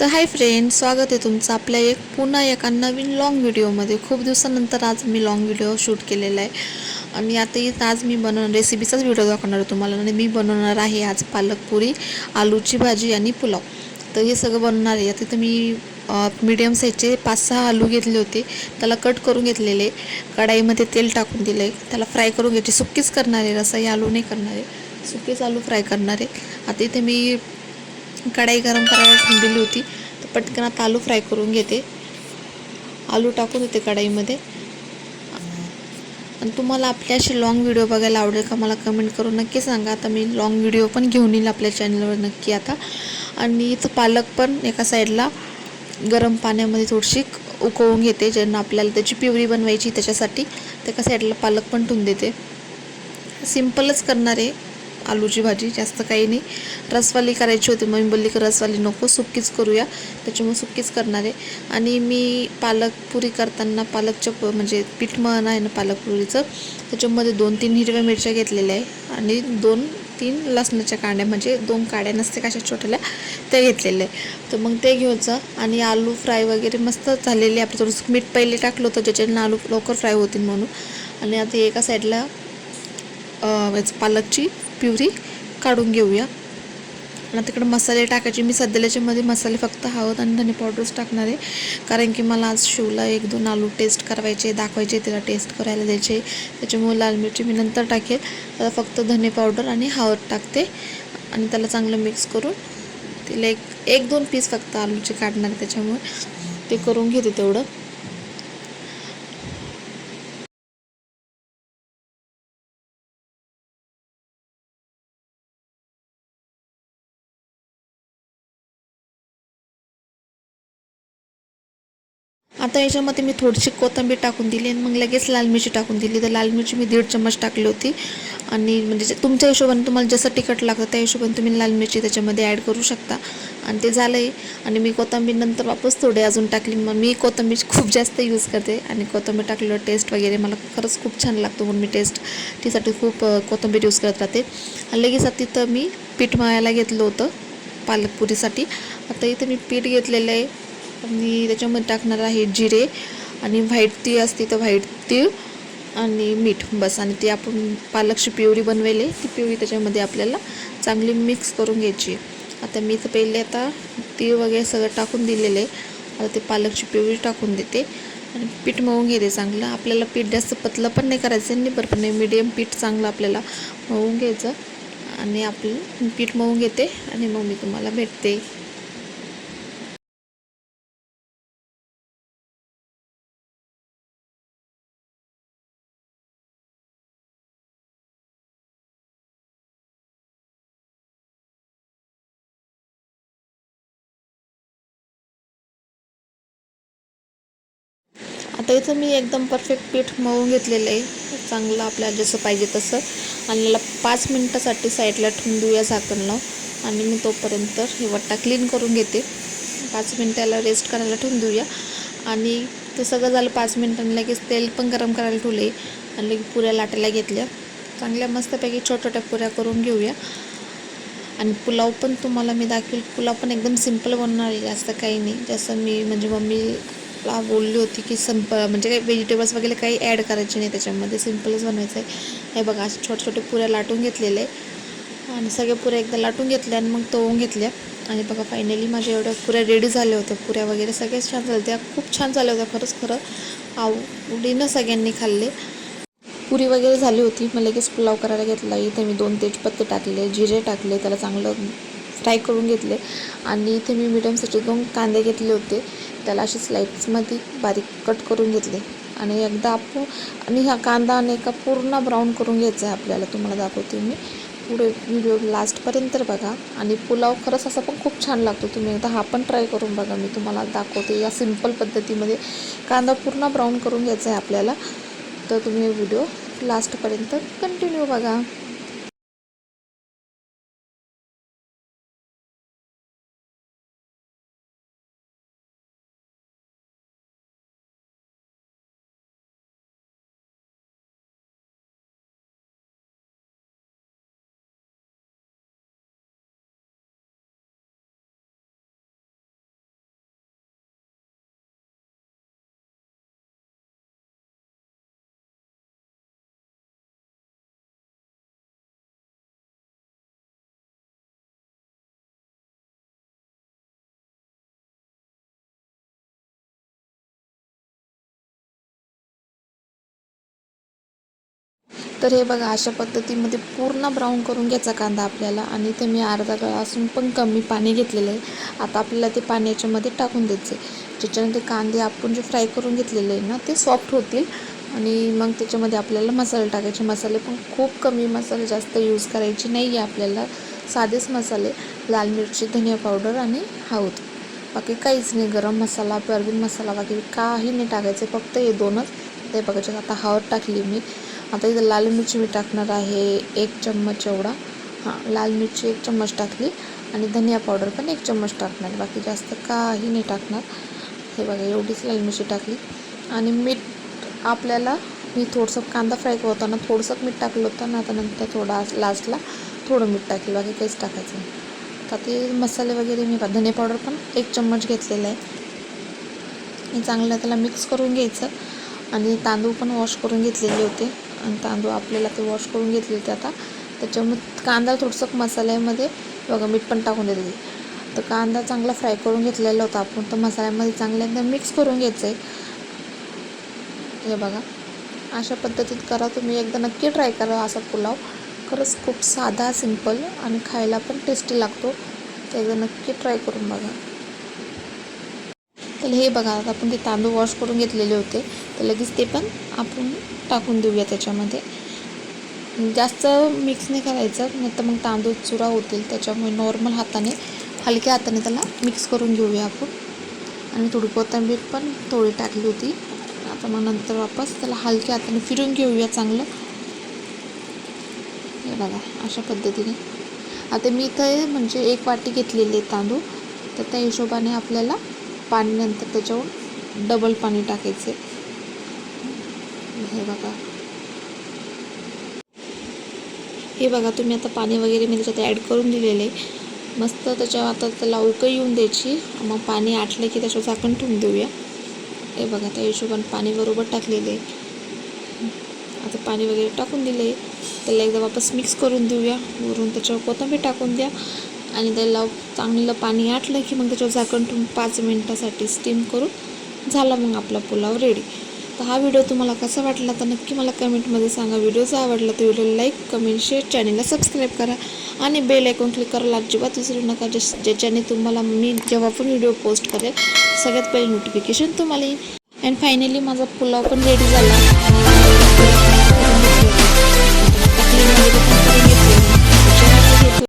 तर hi friend स्वागत आहे तुमचं आपल्या एक पुन्हा एका नवीन लाँग व्हिडिओमध्ये खूप दिवसानंतर आज मी लाँग व्हिडिओ शूट केलेला आहे. आणि आता इथं आज मी बनवणार रेसिपीचाच व्हिडिओ दाखवणार आहे तुम्हाला. आणि मी बनवणार आहे आज पालक पुरी आलूची भाजी आणि पुलाव. तर हे सगळं बनवणार आहे. आता इथं मी मीडियम साईजचे पाच सहा आलू घेतले होते. त्याला कट करून घेतलेले. कढाईमध्ये तेल टाकून दिले त्याला फ्राय करून घ्यायचे. सुक्कीच करणार आहे. रसाई आलू नाही करणार आहे. सुकेच आलू फ्राय करणार आहे. आता इथे मी कढाई गरम करायला दिली होती. तर पटकन आता आलू फ्राय करून घेते. आलू टाकून देते कढाईमध्ये. आणि तुम्हाला आपली असे लाँग व्हिडिओ बघायला आवडेल का मला कमेंट करून नक्की सांगा. आता मी लाँग व्हिडिओ पण घेऊन येईल आपल्या चॅनलवर नक्की आता. आणि इथं पालक पण एका साईडला गरम पाण्यामध्ये थोडीशी उकळून घेते. ज्यांना आपल्याला त्याची पिवरी बनवायची त्याच्यासाठी त्या एका साईडला पालक पण ठेवून देते. सिम्पलच करणार आहे. आलूची भाजी जास्त काही नाही. रसवाली करायची होती मग मी बोलली की रसवाली नको सुक्कीच करूया. त्याच्यामुळे सुक्कीच करणार आहे. आणि मी पालक पुरी करताना पालकचं म्हणजे पीठ मळण आहे ना पालक पुरीचं त्याच्यामध्ये दोन तीन हिरव्या मिरच्या घेतलेल्या आहे आणि दोन तीन लसणाच्या कांड्या म्हणजे दोन काड्या नसते कशा छोट्याल्या त्या घेतलेल्या आहे. तर मग ते घ्यायचं आणि आलू फ्राय वगैरे मस्त झालेले आपलं थोडंसं मीठ पहिले टाकलं होतं ज्याच्यानं आलू लवकर फ्राय होतील म्हणून. आणि आता एका साईडला याचं पालकची प्युरी काढून घेऊया. आणि तिकडे मसाले टाकायचे. मी सध्या याच्यामध्ये मसाले फक्त हळद आणि धने पावडरच टाकणार आहे. कारण की मला आज शिवला एक दोन आलू टेस्ट करायचे दाखवायचे तिला टेस्ट करायला द्यायचे. त्याच्यामुळे लाल मिरची मी नंतर टाकेल. त्याला फक्त धने पावडर आणि हळद टाकते. आणि त्याला चांगलं मिक्स करून तिला एक एक दोन पीस फक्त आलूचे काढणार आहे त्याच्यामुळे. ते करून घेते तेवढं. आता याच्यामध्ये मी थोडीशी कोथिंबीर टाकून दिली आणि मग लगेच लाल मिरची टाकून दिली. तर लाल मिरची मी दीड चम्मच टाकली होती. आणि म्हणजे तुमच्या हिशोबाने तुम्हाला जसं तिखट लागतं त्या हिशोबाने तुम्ही लाल मिरची त्याच्यामध्ये ॲड करू शकता. आणि ते झालं आहे आणि मी कोथंबीर नंतर वापस थोडी अजून टाकली. मग मी कोथंबीर खूप जास्त यूज करते. आणि कोथिंबीर टाकल्यावर टेस्ट वगैरे मला खरंच खूप छान लागतो म्हणून मी टेस्ट टीसाठी खूप कोथंबीर कोथिंबीर यूज करत राहते. आणि लगेच आता तिथं मी पीठ मळायला घेतलं होतं पालकपुरीसाठी. आता इथं मी पीठ घेतलेलं आहे. आणि त्याच्यामध्ये टाकणार आहे जिरे आणि व्हाईट तीळ असते तर व्हाईट तीळ आणि मीठ बस. आणि ती आपण पालकची पिवळी बनवेली ती पिवळी त्याच्यामध्ये आपल्याला चांगली मिक्स करून घ्यायची. आता मी तर पहिले आता तीळ वगैरे सगळं टाकून दिलेलं. आहे आता ते पालकची पिवळी टाकून देते. आणि पीठ मळून घेते चांगलं. आपल्याला पीठ जास्त पतलं पण नाही करायचं आणि बरं पण नाही मिडियम पीठ चांगलं आपल्याला मळून घ्यायचं. आणि आपलं पीठ मळून घेते आणि मग मी तुम्हाला भेटते. आता इथं मी एकदम परफेक्ट पीठ मळून घेतलेलं आहे. चांगलं आपल्याला जसं पाहिजे तसं. आणि याला पाच मिनटासाठी साईडला ठेवून देऊया झाकण आणि मी तोपर्यंत हे वट्टा क्लीन करून घेते. पाच मिनटाला रेस्ट करायला ठेवून देऊया. आणि ते सगळं झालं पाच मिनटांनी लगेच तेल पण गरम करायला ठेवले आणि लगेच पुऱ्या लाटायला घेतल्या. चांगल्या मस्तपैकी छोट्या छोट्या पुऱ्या करून घेऊया. आणि पुलाव पण तुम्हाला मी दाखवेल. पुलाव पण एकदम सिंपल बनणार आहे. जास्त काही नाही. जसं मी म्हणजे मम्मी ला बोलली होती की संप म्हणजे काही व्हेजिटेबल्स वगैरे काही ॲड करायचे नाही त्याच्यामध्ये. सिम्पलच बनवायचं आहे हे बघा असे छोटे छोटे पुऱ्या लाटून घेतलेले. आणि सगळ्या पुऱ्या एकदा लाटून घेतल्या आणि मग तळून घेतल्या आणि बघा फायनली माझ्या एवढ्या पुऱ्या रेडी झाल्या होत्या. पुऱ्या वगैरे सगळ्याच छान झाल्या त्या खूप छान झाल्या होत्या खरंच खरं. आवडीनं सगळ्यांनी खाल्ले. पुरी वगैरे झाली होती. मग लगेच पुलाव करायला घेतला. इथे मी दोन तेजपत्ते टाकले जिरे टाकले त्याला चांगलं फ्राय करून घेतले. आणि इथे मी मिडियम साईजचे दोन कांदे घेतले होते. त्याला अशी स्लाईड्समध्ये बारीक कट करून घेतले. आणि एकदा आपण आणि हा कांदा आणि एका पूर्ण ब्राऊन करून घ्यायचा आहे आपल्याला. तुम्हाला दाखवते मी. पुढे व्हिडिओ लास्टपर्यंत बघा. आणि पुलाव खरंच असा पण खूप छान लागतो. तुम्ही एकदा हा पण ट्राय करून बघा. मी तुम्हाला दाखवते या सिंपल पद्धतीमध्ये. कांदा पूर्ण ब्राऊन करून घ्यायचा आहे आपल्याला. तर तुम्ही व्हिडिओ लास्टपर्यंत कंटिन्यू बघा. तर हे बघा अशा पद्धतीमध्ये पूर्ण ब्राऊन करून घ्यायचा कांदा आपल्याला. आणि ते मी अर्धा असून पण कमी पाणी घेतलेलं आहे. आता आपल्याला ते पाणी याच्यामध्ये टाकून द्यायचे ज्याच्याने ते कांदे आपण जे फ्राय करून घेतलेले आहे ना ते सॉफ्ट होतील. आणि मग त्याच्यामध्ये आपल्याला मसाले टाकायचे. मसाले पण खूप कमी मसाले जास्त यूज करायचे नाही आहे आपल्याला. साधेच मसाले. लाल मिरची धनिया पावडर आणि हळद. बाकी काहीच नाही. गरम मसाला परवीन मसाला वगैरे काही नाही टाकायचं. फक्त हे दोनच. ते बघायचे आता हळद टाकली मी. आता इथं लाल मिरची मी टाकणार आहे एक चम्मच एवढा. हां लाल मिरची एक चम्मच टाकली आणि धनिया पावडर पण एक चम्मच टाकणार. बाकी जास्त काही नाही टाकणार. हे बघा एवढीच लाल मिरची टाकली. आणि मीठ आपल्याला मी थोडंसं कांदा फ्राय करताना थोडंसं मीठ टाकलं होतं ना आता नंतर थोडा लास्टला थोडं मीठ टाकलं बाकी काहीच टाकायचं नाही. आता ते मसाले वगैरे मी धने पावडर पण एक चम्मच घेतलेला आहे. चांगलं त्याला मिक्स करून घ्यायचं. आणि तांदूळ पण वॉश करून घेतलेले होते. आणि तांदूळ आपल्याला ते वॉश करून घेतले होते आता. त्याच्यामध्ये कांदा थोडंसं मसाल्यामध्ये बघा मीठ पण टाकून देते. तर कांदा चांगला फ्राय करून घेतलेला होता आपण तर मसाल्यामध्ये चांगलं एकदम मिक्स करून घ्यायचं आहे हे बघा अशा पद्धतीत करा तुम्ही. एकदा नक्की ट्राय करा असा पुलाव. खरंच खूप साधा सिंपल आणि खायला पण टेस्टी लागतो. तर एकदा नक्की ट्राय करून बघा. तर हे बघा आता आपण ते तांदूळ वॉश करून घेतलेले होते. तर लगेच ते पण आपण टाकून देऊया त्याच्यामध्ये. जास्त मिक्स नाही करायचं नाही तर मग तांदूळ चुरा होतील त्याच्यामुळे नॉर्मल हाताने हलक्या हाताने त्याला मिक्स करून घेऊया आपण. आणि थोडी कोथिंबीर पण थोडी टाकली होती. आता मग नंतर वापस त्याला हलक्या हाताने फिरून घेऊया चांगलं. हे बघा अशा पद्धतीने. आता मी इथं म्हणजे एक वाटी घेतलेली आहे तांदूळ. तर त्या हिशोबाने आपल्याला पाणी नंतर त्याच्यावर डबल पाणी टाकायचे. हे बघा. हे बघा तुम्ही आता पाणी वगैरे मी त्याच्यात ॲड करून दिलेले. आहे मस्त त्याच्यावर आता त्याला उकळी येऊन द्यायची. मग पाणी आटलं की त्याच्यावर झाकण ठेवून देऊया. हे बघा त्या हिशोबाने पाणी बरोबर टाकलेलं. आहे आता पाणी वगैरे टाकून दिले. त्याला एकदा वापस मिक्स करून देऊया. वरून त्याच्यावर कोथंबीर टाकून द्या. आणि त्याला चांगलं पाणी आटलं की मग त्याच्यावर झाकण ठेवून पाच मिनटासाठी स्टीम करून झाला मग आपला पुलाव रेडी तर हा व्हिडिओ तुम्हाला कसा वाटला तर नक्की मला कमेंटमध्ये सांगा. व्हिडिओ जर आवडला तर व्हिडिओला लाईक कमेंट शेअर चॅनलला सबस्क्राईब करा. आणि बेल ऐकून क्लिक करायला अजिबात विसरू नका. जस ज्याच्याने तुम्हाला मी जेव्हा पण व्हिडिओ पोस्ट करेल सगळ्यात पहिले नोटिफिकेशन तुम्हाला येईल. अँड फायनली माझा पुलाव पण रेडी झाला.